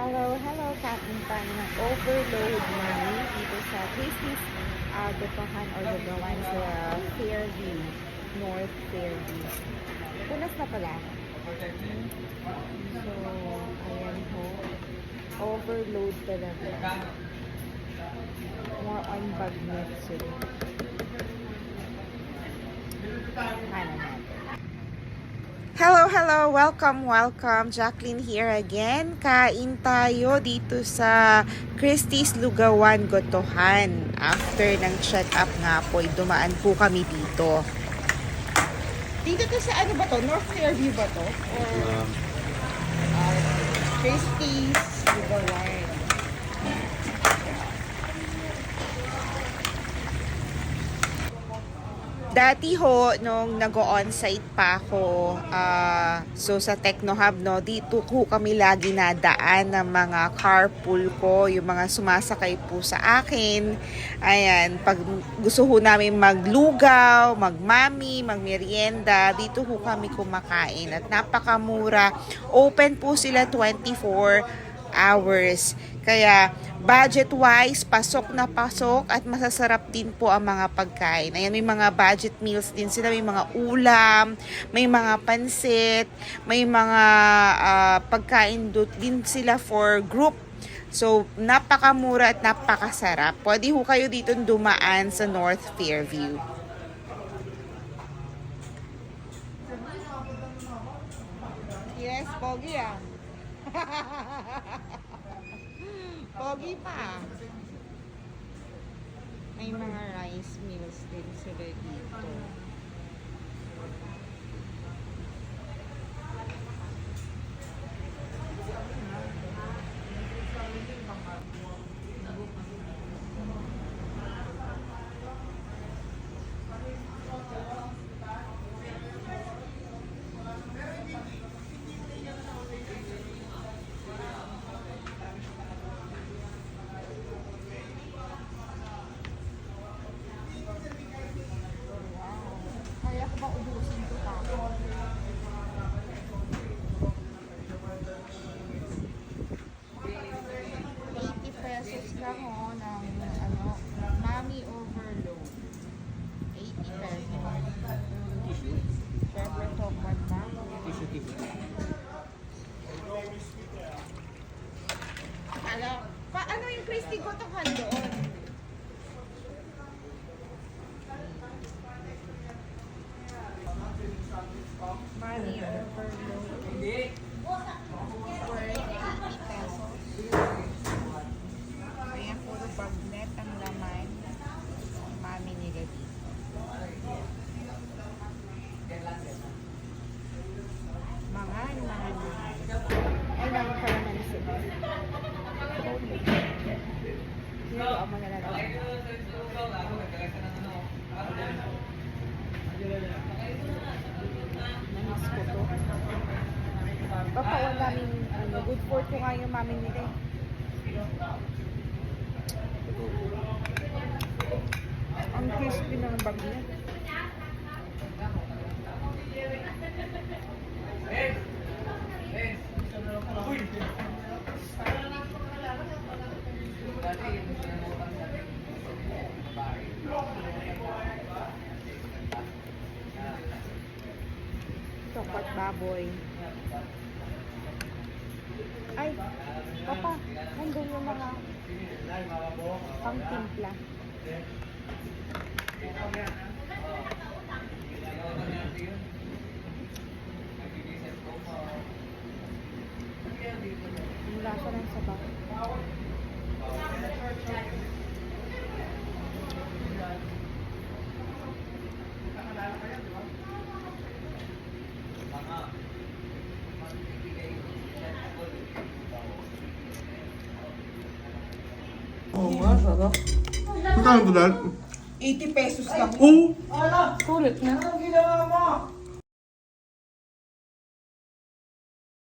Hello, hello, kain tayo ng overload namin dito sa Christie's uh, Gotohan or Gogawan sa Fairview, North Fairview. Punas na pala. So, ayan ho. Overload talaga. More on bagnet sila. Ano natin. Hello, hello. Welcome, welcome. Jacqueline here again. Kain tayo dito sa Christie's Lugawan, Gotohan. After ng check-up nga po, dumaan po kami dito. Dito to sa ano ba to? North Fairview ba to? Or uh, Christie's Lugawan? Dati ho, nung nag-on-site pa ako, ah, so sa Techno Hub, no, dito ko kami lagi nadaan ng mga carpool ko, yung mga sumasakay po sa akin. Ayan, pag gusto ho namin maglugaw, magmami, magmerienda, dito ho kami kumakain. At napakamura. Open po sila 24 hours. Kaya budget-wise, pasok na pasok at masasarap din po ang mga pagkain. Ayan, may mga budget meals din sila. May mga ulam, may mga pansit, may mga ah, pagkain din sila for group. So, napakamura at napakasarap. Pwede ho kayo dito dumaan sa North Fairview. Yes, pogi ah. Pogi pa. May mga rice meals din sila dito. Ba ubusin ko pa? Eighty pesos lang ho ng ano, Mami Overload. 80 pesos. Siyempre, tokwan pa. Ala, paano yung Christy Gotokan doon? Money overload. For 80 pesos. Ayan, puro bagnet ang laman. Mami nila dito. Mga, mga, mga. Ay, naman pala na sila. Pero ako na lang. Namiss ko to. Papa, wala namin, ano, good for ko nga yung mami nila eh. Ang crispy ng bag niya. Coklat baboy. Ay, papa, nandun yung mga pangtimpla. Yung Oo nga, sarap. Magkano to dad? 80 pesos lang. Oo! Kulit na. Anong ginawa mo?